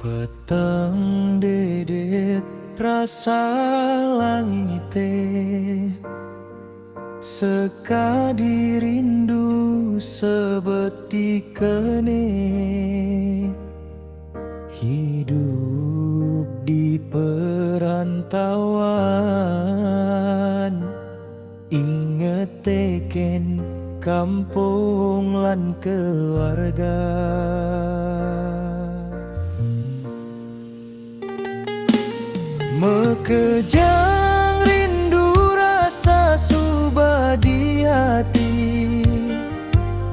Petang dedet rasa langit Sekadi rindu sebet di kene. Hidup di perantauan Inget teken kampung lan keluarga Mekejang rindu rasa subah di hati.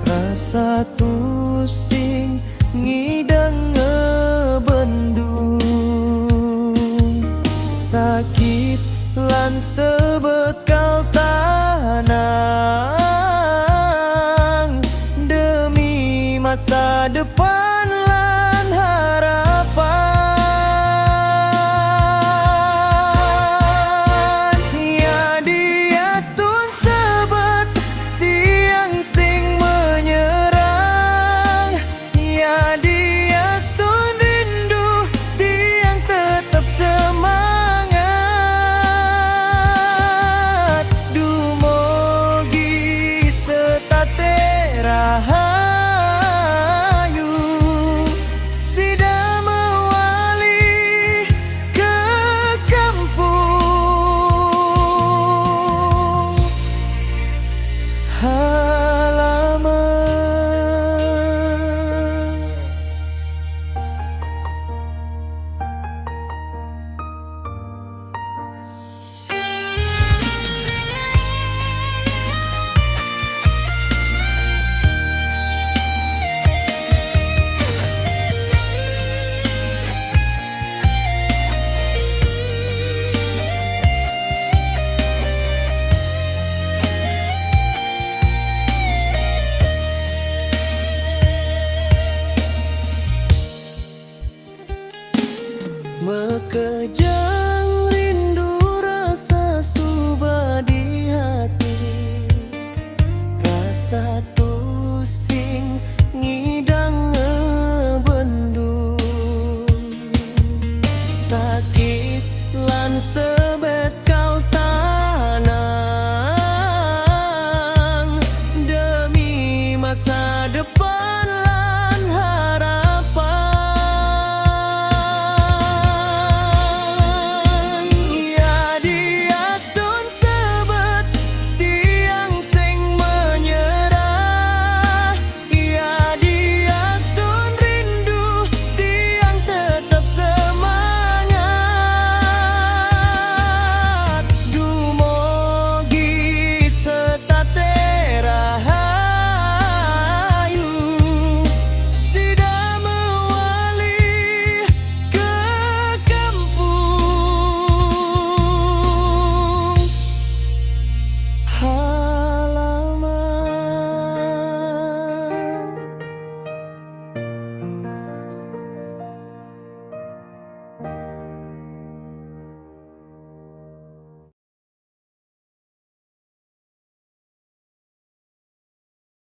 Rasa tusing ngidang ngebendung. Sakit lan sebet kau tanang. Demi masa depan Mekejang rindu rasa suba di hati. Rasa tusing ngidang ngebendu Sakit lan